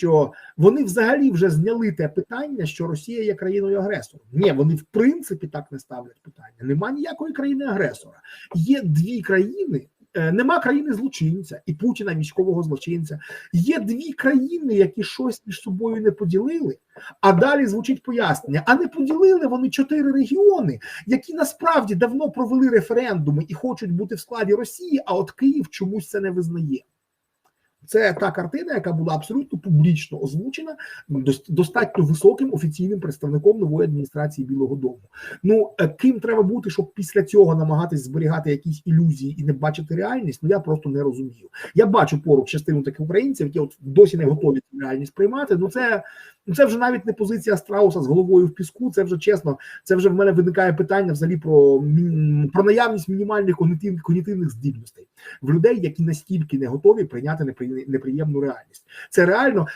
що вони взагалі вже зняли те питання, що Росія є країною агресором. Ні, вони в принципі так не ставлять питання. Нема ніякої країни агресора. Є дві країни. е, Нема країни злочинця і Путіна, військового злочинця. Є дві країни, які щось між собою не поділили. А далі звучить пояснення: а не поділили вони чотири регіони, які насправді давно провели референдуми і хочуть бути в складі Росії. А от Київ чомусь це не визнає. Це та картина, яка була абсолютно публічно озвучена дос- достатньо високим офіційним представником нової адміністрації Білого Дому. Ну е, ким треба бути, щоб після цього намагатись зберігати якісь ілюзії і не бачити реальність? Ну я просто не розумію. Я бачу поруч частину таких українців, які от досі не готові цю реальність приймати. Ну це це вже навіть не позиція страуса з головою в піску. Це вже чесно. Це вже в мене виникає питання взагалі про про наявність мінімальних когнітивних, когнітивних здібностей в людей, які настільки не готові прийняти непри- неприємну реальність. Це реально